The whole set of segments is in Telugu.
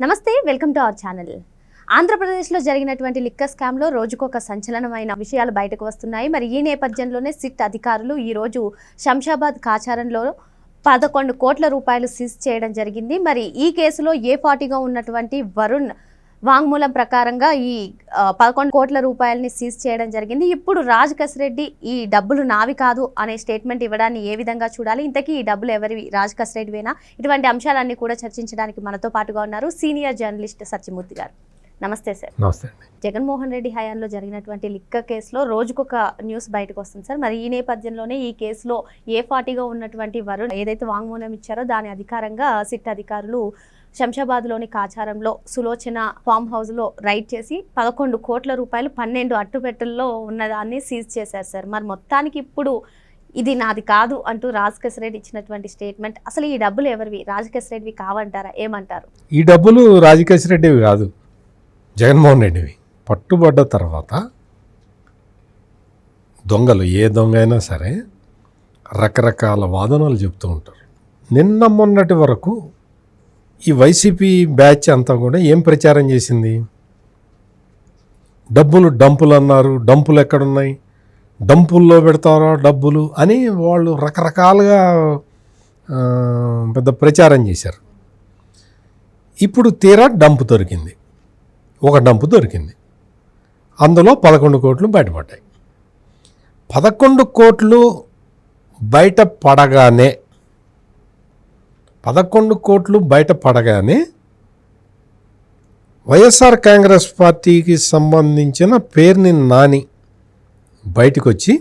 నమస్తే వెల్కమ్ టు అవర్ ఛానల్. ఆంధ్రప్రదేశ్లో జరిగినటువంటి లిక్కర్ స్కామ్లో రోజుకొక సంచలనమైన విషయాలు బయటకు వస్తున్నాయి. మరి ఈ నేపథ్యంలోనే సిట్ అధికారులు ఈరోజు శంషాబాద్ కాచారంలో పదకొండు కోట్ల రూపాయలు సీజ్ చేయడం జరిగింది. మరి ఈ కేసులో ఏ పార్టీగా ఉన్నటువంటి వరుణ్ వాంగ్మూలం ప్రకారంగా ఈ పదకొండు కోట్ల రూపాయలని సీజ్ చేయడం జరిగింది. ఇప్పుడు రాజ్ కసిరెడ్డి ఈ డబ్బులు నావి కాదు అనే స్టేట్మెంట్ ఇవ్వడాన్ని ఏ విధంగా చూడాలి? ఇంతకీ ఈ డబ్బులు ఎవరివి? రాజ్ కసిరెడ్డివేనా? ఇటువంటి అంశాలన్నీ కూడా చర్చించడానికి మనతో పాటుగా ఉన్నారు సీనియర్ జర్నలిస్ట్ సత్యమూర్తి గారు. నమస్తే సార్. నమస్తే జగన్మోహన్ రెడ్డి హయాంలో జరిగినటువంటి లిక్క కేసులో రోజుకొక న్యూస్ బయటకు వస్తుంది సార్. మరి ఈ నేపథ్యంలోనే ఈ కేసులో ఏ పార్టీగా ఉన్నటువంటి వరుణ్ ఏదైతే వాంగ్మూలం ఇచ్చారో దాని అధికారంగా సిట్ అధికారులు శంషాబాద్లోని కాచారంలో సులోచన ఫామ్ హౌస్లో రైడ్ చేసి పదకొండు కోట్ల రూపాయలు పన్నెండు అట్టుపెట్టల్లో ఉన్నదాన్ని సీజ్ చేశారు సార్. మరి మొత్తానికి ఇప్పుడు ఇది నాది కాదు అంటూ రాజ్ రెడ్డి ఇచ్చినటువంటి స్టేట్మెంట్ అసలు ఈ డబ్బులు ఎవరివి? రాజ్ రెడ్డివి కావంటారా? ఏమంటారు? ఈ డబ్బులు రాజకేశ్ రెడ్డివి కాదు జగన్మోహన్ రెడ్డివి. పట్టుబడ్డ తర్వాత దొంగలు ఏ దొంగ అయినా సరే రకరకాల వాదనలు చెప్తూ ఉంటారు. నిన్న మొన్నటి వరకు ఈ వైసీపీ బ్యాచ్ అంతా కూడా ఏం ప్రచారం చేసింది? డబ్బులు డంపులు అన్నారు. డంపులు ఎక్కడున్నాయి? డంపుల్లో పెడతారా డబ్బులు అని వాళ్ళు రకరకాలుగా పెద్ద ప్రచారం చేశారు. ఇప్పుడు తీరా డంపు దొరికింది. ఒక డంపు దొరికింది. అందులో పదకొండు కోట్లు బయటపడ్డాయి. పదకొండు కోట్లు బయట పడగానే పదకొండు కోట్లు బయట పడగానే వైఎస్ఆర్ కాంగ్రెస్ పార్టీకి సంబంధించిన పేరుని నాని బయటకు వచ్చి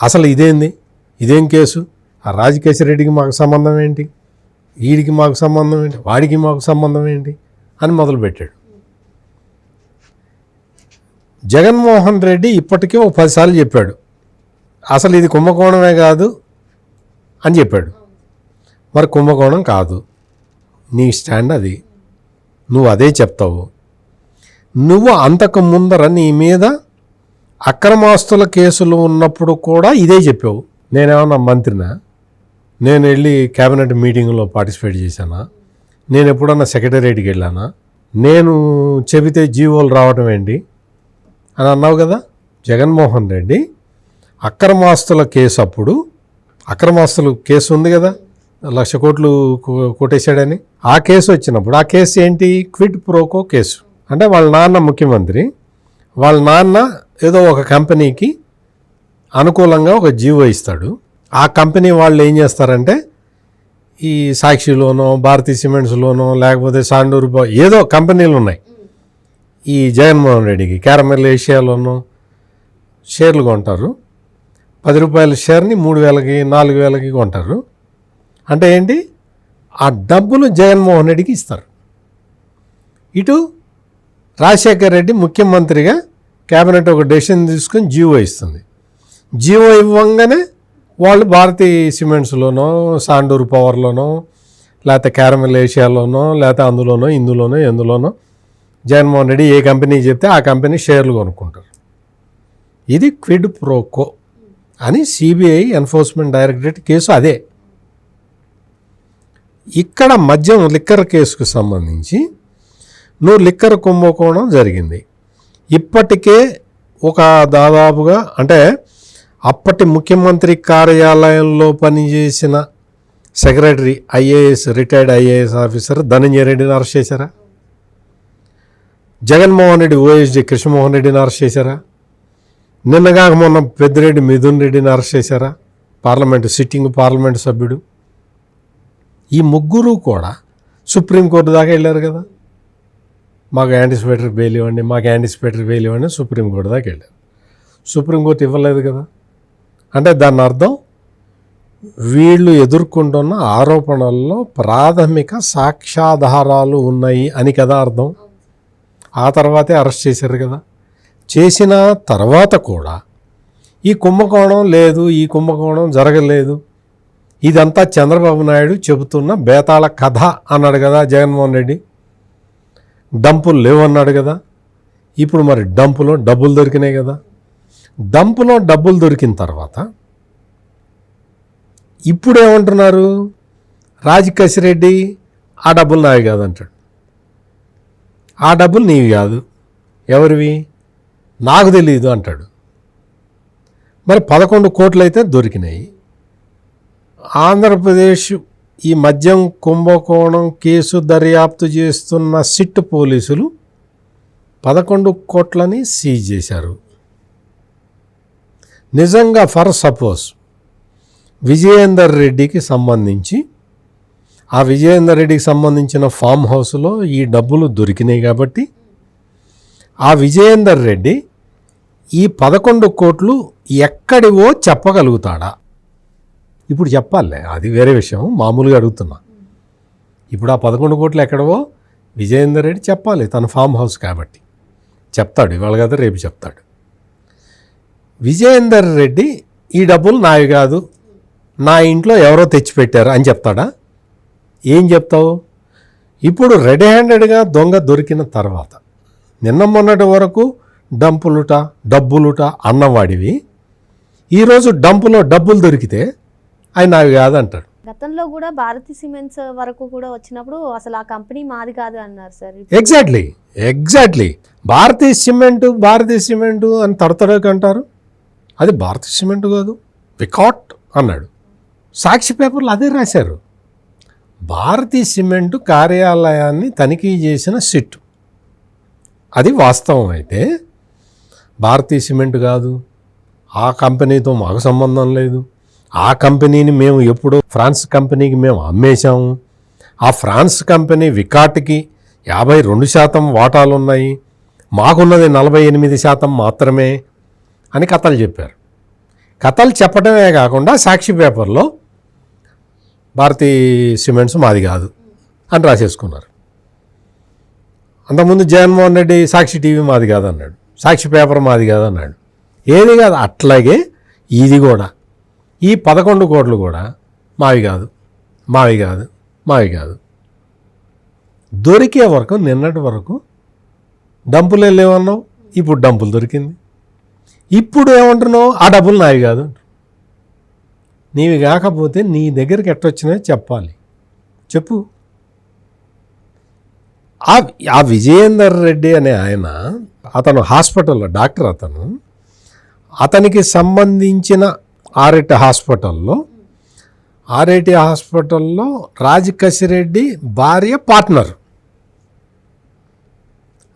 అసలు ఇదేంది? ఇదేం కేసు? ఆ రాజకేశరెడ్డికి మాకు సంబంధం ఏంటి? వీడికి మాకు సంబంధం ఏంటి? వాడికి మాకు సంబంధం ఏంటి? అని మొదలుపెట్టాడు. జగన్మోహన్ రెడ్డి ఇప్పటికే ఒక పదిసార్లు చెప్పాడు. అసలు ఇది కుంభకోణమే కాదు అని చెప్పాడు. మరి కుంభకోణం కాదు. నీ స్టాండ్ అది. నువ్వు అదే చెప్తావు. నువ్వు అంతకు ముందర నీ మీద అక్రమాస్తుల కేసులు ఉన్నప్పుడు కూడా ఇదే చెప్పావు. నేనేమన్నా మంత్రినా? నేను వెళ్ళి క్యాబినెట్ మీటింగ్లో పార్టిసిపేట్ చేశానా? నేను ఎప్పుడన్నా సెక్రటేరియట్కి వెళ్ళానా? నేను చెబితే జీవోలు రావటం ఏంటి? అని అన్నావు కదా? జగన్మోహన్ రెడ్డి అక్రమాస్తుల కేసు అప్పుడు అక్రమాస్తుల కేసు ఉంది కదా? లక్ష కోట్లు కొట్టేశాడని. ఆ కేసు వచ్చినప్పుడు ఆ కేసు ఏంటి? Quid pro quo case. అంటే వాళ్ళ నాన్న ముఖ్యమంత్రి వాళ్ళ నాన్న ఏదో ఒక కంపెనీకి అనుకూలంగా ఒక జీవో ఇస్తాడు. ఆ కంపెనీ వాళ్ళు ఏం చేస్తారంటే ఈ సాక్షిలోనో భారతీ సిమెంట్స్లోనో లేకపోతే సాండూరు ఏదో కంపెనీలు ఉన్నాయి. ఈ జగన్మోహన్ రెడ్డికి క్యారమెల్ ఏషియాలోనో షేర్లు కొంటారు. పది రూపాయల షేర్ని మూడు వేలకి నాలుగు వేలకి కొంటారు. అంటే ఏంటి? ఆ డబ్బులు జగన్మోహన్ రెడ్డికి ఇస్తారు. ఇటు రాజశేఖర్ రెడ్డి ముఖ్యమంత్రిగా కేబినెట్ ఒక డెసిషన్ తీసుకొని జీవో ఇస్తుంది. జీవో ఇవ్వంగానే వాళ్ళు భారతీయ సిమెంట్స్లోనో సాండూరు పవర్లోనో లేకపోతే క్యారమల్ ఏషియాలోనో లేకపోతే అందులోనో ఇందులోనో ఎందులోనో జగన్మోహన్ రెడ్డి ఏ కంపెనీ చెప్తే ఆ కంపెనీ షేర్లు కొనుక్కుంటారు. ఇది క్విడ్ ప్రోకో అని సిబిఐ ఎన్ఫోర్స్మెంట్ డైరెక్టరేట్ కేసు అదే. ఇక్కడ మద్యం లిక్కర్ కేసుకు సంబంధించి నువ్వు లిక్కర్ కుంభకోణం జరిగింది. ఇప్పటికే ఒక దాదాపుగా అంటే అప్పటి ముఖ్యమంత్రి కార్యాలయంలో పనిచేసిన secretary IAS retired IAS officer Dhananjaya రెడ్డిని అరెస్ట్ చేశారా? జగన్మోహన్ రెడ్డి ఓఎస్డి కృష్ణమోహన్ రెడ్డిని అరెస్ట్ చేశారా? నిన్నగాక మొన్న పెద్దిరెడ్డి మిథున్ రెడ్డిని అరెస్ట్ చేశారా? పార్లమెంటు సిట్టింగ్ పార్లమెంటు సభ్యుడు. ఈ ముగ్గురు కూడా సుప్రీంకోర్టు దాకా వెళ్ళారు కదా. మాకు యాంటిసిపేటరీ బెయిల్ ఇవ్వండి మాకు యాంటిసిపేటరీ బెయిల్ ఇవ్వండి సుప్రీంకోర్టు దాకా వెళ్ళారు. సుప్రీంకోర్టు ఇవ్వలేదు కదా. అంటే దాని అర్థం వీళ్ళు ఎదుర్కొంటున్న ఆరోపణల్లో ప్రాథమిక సాక్ష్యాధారాలు ఉన్నాయి అని కదా అర్థం. ఆ తర్వాతే అరెస్ట్ చేశారు కదా. చేసిన తర్వాత కూడా ఈ కుంభకోణం లేదు ఈ కుంభకోణం జరగలేదు. ఇదంతా చంద్రబాబు నాయుడు చెబుతున్న బేతాళ కథ అన్నాడు కదా జగన్మోహన్ రెడ్డి. డంపులు లేవన్నాడు కదా. ఇప్పుడు మరి డంపులో డబ్బులు దొరికినాయి కదా. డంపులో డబ్బులు దొరికిన తర్వాత ఇప్పుడు ఏమంటున్నారు? రాజ్ ఆ డబ్బులు నావి కాదు అంటాడు ఆ డబ్బులు నీవి కాదు. ఎవరివి? నాకు తెలియదు అంటాడు. మరి పదకొండు కోట్లు అయితే దొరికినాయి. ఆంధ్రప్రదేశ్ ఈ మద్యం కుంభకోణం కేసు దర్యాప్తు చేస్తున్న సిట్ పోలీసులు పదకొండు కోట్లని సీజ్ చేశారు. నిజంగా ఫర్ సపోజ్ విజయేందర్ రెడ్డికి సంబంధించి ఆ విజయేందర్ రెడ్డికి సంబంధించిన ఫామ్ హౌస్లో ఈ డబ్బులు దొరికినాయి కాబట్టి ఆ విజయేందర్ రెడ్డి ఈ పదకొండు కోట్లు ఎక్కడివో చెప్పగలుగుతాడా? ఇప్పుడు చెప్పాలే అది వేరే విషయం మామూలుగా అడుగుతున్నా. ఇప్పుడు ఆ పదకొండు కోట్లు ఎక్కడవో విజయేందర్ రెడ్డి చెప్పాలి తన ఫామ్ హౌస్ కాబట్టి. చెప్తాడు ఇవాళ కదా రేపు చెప్తాడు. విజయేందర్ రెడ్డి ఈ డబ్బులు నావి కాదు నా ఇంట్లో ఎవరో తెచ్చిపెట్టారు అని చెప్తాడా? ఏం చెప్తావు? ఇప్పుడు రెడ్ హ్యాండెడ్గా దొంగ దొరికిన తర్వాత నిన్న మొన్నటి వరకు డంపులుట డబ్బులుట అన్నవాడివి. ఈరోజు డంపులో డబ్బులు దొరికితే అవి నావి కాదంటాడు. గతంలో కూడా భారతి సిమెంట్స్ వరకు కూడా వచ్చినప్పుడు అసలు ఆ కంపెనీ మాది కాదు అన్నారు sir. Exactly exactly Bharatiya cement Bharatiya cement అని తడతడక అంటారు. అది భారతీయ సిమెంటు కాదు వికాట్ అన్నాడు. సాక్షి పేపర్లు అదే రాశారు. భారతీయ సిమెంటు కార్యాలయాన్ని తనిఖీ చేసిన సిట్ అది వాస్తవం అయితే భారతీయ సిమెంట్ కాదు. ఆ కంపెనీతో మాకు సంబంధం లేదు. ఆ కంపెనీని మేము ఎప్పుడో ఫ్రాన్స్ కంపెనీకి మేము అమ్మేశాము ఆ ఫ్రాన్స్ కంపెనీ వికాట్కి యాభై రెండు శాతం వాటాలు ఉన్నాయి మాకున్నది నలభై ఎనిమిది శాతం మాత్రమే అని కథలు చెప్పారు. కథలు చెప్పడమే కాకుండా సాక్షి పేపర్లో భారతీ సిమెంట్స్ మాది కాదు అని రాసేసుకున్నారు. అంతకుముందు జగన్మోహన్ రెడ్డి సాక్షి టీవీ మాది కాదు అన్నాడు సాక్షి పేపర్ మాది కాదు అన్నాడు ఏది కాదు అట్లాగే ఇది కూడా. ఈ పదకొండు కోట్లు కూడా మావి కాదు మావి కాదు మావి కాదు. దొరికే వరకు నిన్నటి వరకు డంపులు వెళ్ళేవన్నావు ఇప్పుడు డంపులు దొరికింది. ఇప్పుడు ఏమంటున్నావు ఆ డబ్బులు నావి కాదు. నీవి కాకపోతే నీ దగ్గరికి ఎట్టొచ్చినాయో చెప్పాలి. చెప్పు. ఆ ఆ విజయేందర్ రెడ్డి అనే ఆయన అతను హాస్పిటల్లో డాక్టర్ అతను అతనికి సంబంధించిన ఆర్ఐటి హాస్పిటల్లో ఆర్ఐటి హాస్పిటల్లో రాజకసిరెడ్డి భార్య పార్ట్నర్.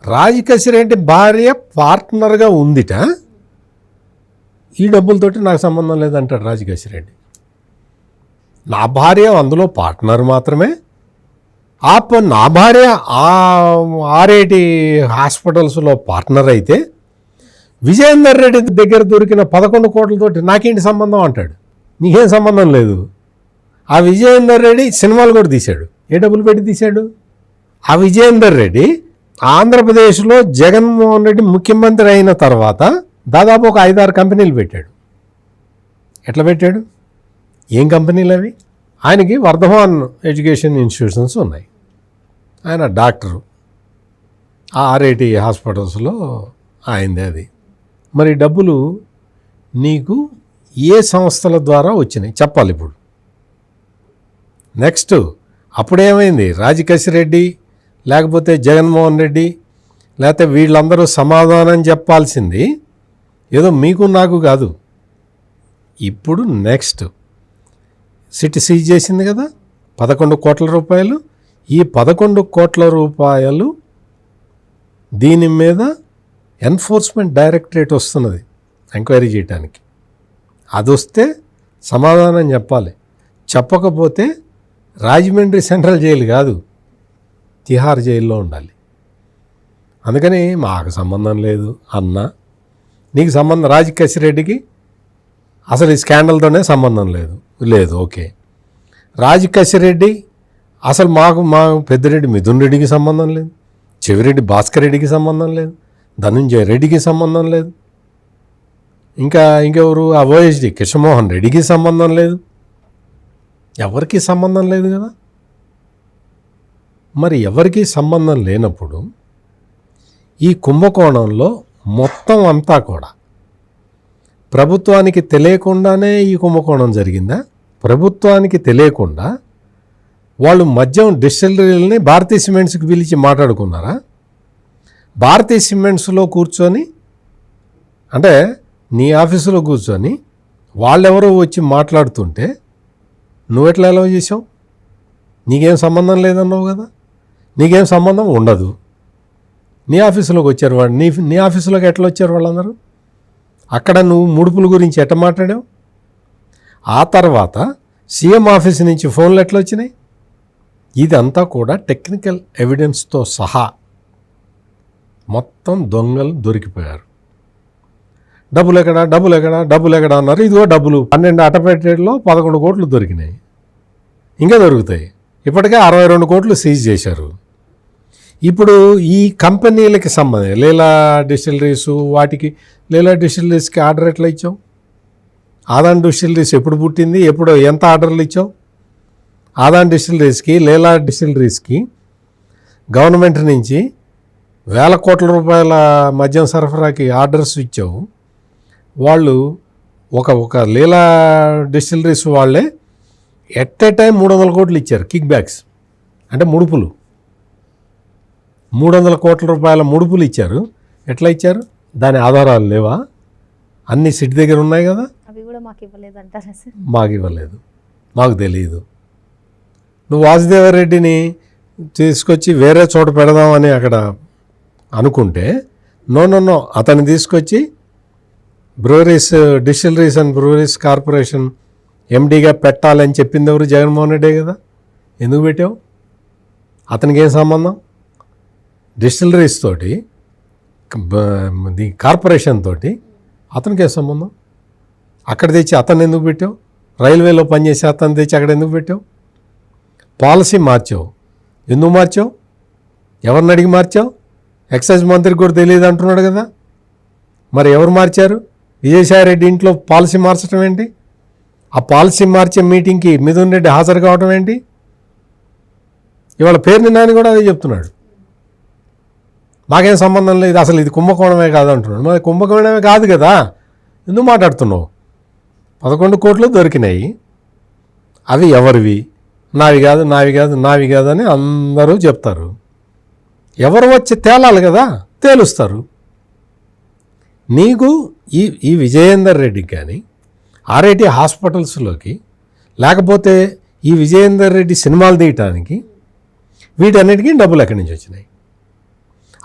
రాజకసిరెడ్డి భార్య పార్ట్నర్గా ఉందిట. ఈ డబ్బులతోటి నాకు సంబంధం లేదంటాడు రాజకసిరెడ్డి నా భార్య అందులో పార్ట్నర్ మాత్రమే. ఆ నా భార్య ఆర్ఐటి హాస్పిటల్స్లో పార్ట్నర్ అయితే విజయేందర్ రెడ్డి దగ్గర దొరికిన పదకొండు కోట్లతోటి నాకేంటి సంబంధం అంటాడు? నీకేం సంబంధం లేదు. ఆ విజయేందర్ రెడ్డి సినిమాలు కూడా తీశాడు. ఏ డబ్బులు పెట్టి తీశాడు? ఆ విజయేందర్ రెడ్డి ఆంధ్రప్రదేశ్లో జగన్మోహన్ రెడ్డి ముఖ్యమంత్రి అయిన తర్వాత దాదాపు ఒక ఐదారు కంపెనీలు పెట్టాడు. ఎట్లా పెట్టాడు? ఏం కంపెనీలు అవి? ఆయనకి వర్ధమాన్ ఎడ్యుకేషన్ ఇన్స్టిట్యూషన్స్ ఉన్నాయి. ఆయన డాక్టరు. ఆ ఆర్ఐటి హాస్పిటల్స్లో ఆయనది అది. మరి డబ్బులు నీకు ఏ సంస్థల ద్వారా వచ్చినాయి? చెప్పాలి ఇప్పుడు. నెక్స్ట్ అప్పుడేమైంది? రాజకశిరెడ్డి లేకపోతే జగన్మోహన్ రెడ్డి లేకపోతే వీళ్ళందరూ సమాధానం చెప్పాల్సింది ఏదో మీకు నాకు కాదు. ఇప్పుడు నెక్స్ట్ సిటీ సీజ్ చేసింది కదా పదకొండు కోట్ల రూపాయలు. ఈ పదకొండు కోట్ల రూపాయలు దీని మీద ఎన్ఫోర్స్మెంట్ డైరెక్టరేట్ వస్తున్నది ఎంక్వైరీ చేయడానికి అది వస్తే సమాధానం చెప్పాలి. చెప్పకపోతే రాజమండ్రి సెంట్రల్ జైలు కాదు తిహార్ జైల్లో ఉండాలి. అందుకని మాకు సంబంధం లేదు అన్న. నీకు సంబంధం రాజకశిరెడ్డికి అసలు ఈ స్కాండల్తోనే సంబంధం లేదు. లేదు ఓకే. రాజ్ అసలు మాకు మా పెద్దిరెడ్డి మిథున్ రెడ్డికి సంబంధం లేదు. చెవిరెడ్డి భాస్కర్ రెడ్డికి సంబంధం లేదు. ధనుంజయ రెడ్డికి సంబంధం లేదు. ఇంకా ఇంకెవరు? ఆ ఓఎస్డి కృష్ణమోహన్ రెడ్డికి సంబంధం లేదు. ఎవరికి సంబంధం లేదు కదా? మరి ఎవరికి సంబంధం లేనప్పుడు ఈ కుంభకోణంలో మొత్తం అంతా కూడా ప్రభుత్వానికి తెలియకుండానే ఈ కుంభకోణం జరిగిందా? ప్రభుత్వానికి తెలియకుండా వాళ్ళు మద్యం డిస్టిలరీలని భారతీయ సిమెంట్స్కి పిలిచి మాట్లాడుకున్నారా? భారతీయ సిమెంట్స్లో కూర్చొని అంటే నీ ఆఫీసులో కూర్చొని వాళ్ళెవరో వచ్చి మాట్లాడుతుంటే నువ్వెట్లా ఎలా చేసావు నీకేం సంబంధం లేదన్నావు కదా? నీకేం సంబంధం ఉండదు. నీ ఆఫీసులోకి వచ్చారు వాళ్ళు. నీ నీ ఆఫీసులోకి ఎట్లా వచ్చారు వాళ్ళందరూ? అక్కడ నువ్వు ముడుపుల గురించి ఎట్ట మాట్లాడావు? ఆ తర్వాత సీఎం ఆఫీస్ నుంచి ఫోన్లు ఎట్లా వచ్చినాయి? ఇదంతా కూడా టెక్నికల్ ఎవిడెన్స్తో సహా. మొత్తం దొంగలు దొరికిపోయారు. డబ్బులు ఎక్కడ? డబ్బులు ఎక్కడ? డబ్బులు ఎక్కడ అన్నారు. ఇదిగో డబ్బులు. పన్నెండు అటపెట్టేలో పదకొండు కోట్లు దొరికినాయి. ఇంకా దొరుకుతాయి. ఇప్పటికే అరవై రెండు కోట్లు సీజ్ చేశారు. ఇప్పుడు ఈ కంపెనీలకి సంబంధం లీలా డిస్టిలరీస్ వాటికి లీలా డిస్టిలరీస్కి ఆర్డర్ ఎట్లా ఇచ్చావు? ఆదాన్ డిస్టిలరీస్ ఎప్పుడు పుట్టింది? ఎప్పుడు ఎంత ఆర్డర్లు ఇచ్చావు? ఆదాన్ డిస్టిలరీస్కి లీలా డిస్టిలరీస్కి గవర్నమెంట్ నుంచి వేల కోట్ల రూపాయల మద్యం సరఫరాకి ఆర్డర్స్ ఇచ్చావు. వాళ్ళు ఒక ఒక లీలా డిస్టిలరీస్ వాళ్ళే ఎట్ ఏ టైం మూడు వందల కోట్లు ఇచ్చారు కిక్ బ్యాక్స్. అంటే ముడుపులు. మూడు వందల కోట్ల రూపాయల ముడుపులు ఇచ్చారు. ఎట్లా ఇచ్చారు? దాని ఆధారాలు లేవా? అన్ని సిటీ దగ్గర ఉన్నాయి కదా? అవి కూడా మాకు సార్. మాకు ఇవ్వలేదు. మాకు తెలియదు నువ్వు వాసుదేవరెడ్డిని తీసుకొచ్చి వేరే చోట పెడదామని అక్కడ అనుకుంటే నో నో నో అతన్ని తీసుకొచ్చి breweries distilleries and breweries corporation ఎండీగా పెట్టాలని చెప్పింది ఎవరు జగన్మోహన్ రెడ్డే కదా. ఎందుకు పెట్టావు? అతనికి ఏం సంబంధం? డిస్టిలరీస్ తోటి కార్పొరేషన్ తోటి అతనికి ఏం సంబంధం? అక్కడ తెచ్చి అతను ఎందుకు పెట్టావు? రైల్వేలో పనిచేసే అతను తెచ్చి అక్కడ ఎందుకు పెట్టావు? పాలసీ మార్చావు. ఎందుకు మార్చావు? ఎవరిని అడిగి మార్చావు? ఎక్సైజ్ మంత్రికి కూడా తెలియదు అంటున్నాడు కదా. మరి ఎవరు మార్చారు? విజయసాయి రెడ్డి ఇంట్లో పాలసీ మార్చడం ఏంటి? ఆ పాలసీ మార్చే మీటింగ్కి మిథున్ రెడ్డి హాజరు కావడం ఏంటి? ఇవాళ పేరుని నాని కూడా అదే చెప్తున్నాడు. మాకేం సంబంధం లేదు అసలు ఇది కుంభకోణమే కాదు అంటున్నాడు. మరి కుంభకోణమే కాదు కదా. ఎందుకు మాట్లాడుతున్నావు? పదకొండు కోట్లు దొరికినాయి. అవి ఎవరివి? నావి కాదు నావి కాదు నావి కాదు అని అందరూ చెప్తారు. ఎవరు వచ్చి తేలాలి కదా తేలుస్తారు. నీకు ఈ ఈ విజయేందర్ రెడ్డికి కానీ ఆర్ఐటి హాస్పిటల్స్లోకి లేకపోతే ఈ విజయేందర్ రెడ్డి సినిమాలు తీయటానికి వీటన్నిటికీ డబ్బులు ఎక్కడి నుంచి వచ్చినాయి?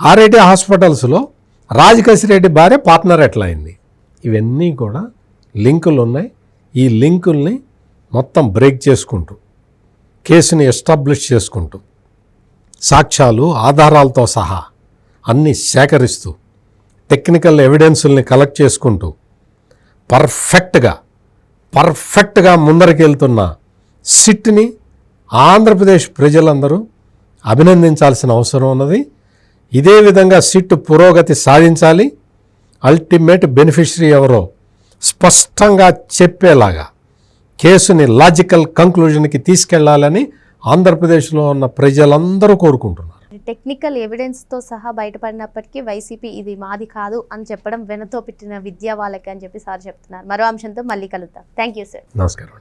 ఆర్ఐటి హాస్పిటల్స్లో రాజకేశిరెడ్డి భార్య పార్ట్నర్ ఎట్లా అయింది? ఇవన్నీ కూడా లింకులు ఉన్నాయి. ఈ లింకుల్ని మొత్తం బ్రేక్ చేసుకుంటూ కేసుని ఎస్టాబ్లిష్ చేసుకుంటూ సాక్ష్యాలు ఆధారాలతో సహా అన్నీ సేకరిస్తూ టెక్నికల్ ఎవిడెన్సుల్ని కలెక్ట్ చేసుకుంటూ పర్ఫెక్ట్గా పర్ఫెక్ట్గా ముందరికెళ్తున్న సిట్ని ఆంధ్రప్రదేశ్ ప్రజలందరూ అభినందించాల్సిన అవసరం ఉన్నది. ఇదే విధంగా సిట్ పురోగతి సాధించాలి. అల్టిమేట్ బెనిఫిషరీ ఎవరో స్పష్టంగా చెప్పేలాగా కేసుని లాజికల్ కంక్లూజన్కి తీసుకెళ్ళాలని ఆంధ్రప్రదేశ్లో ఉన్న ప్రజలందరూ కోరుకుంటున్నారు. టెక్నికల్ ఎవిడెన్స్తో సహా బయటపడినప్పటికీ వైసీపీ ఇది మాది కాదు అని చెప్పడం వెనతో పెట్టిన విద్య వాళ్ళకి అని చెప్పి సార్ చెప్తున్నారు. మరో అంశంతో మళ్ళీ కలుద్దాం. Thank you sir. నమస్కారం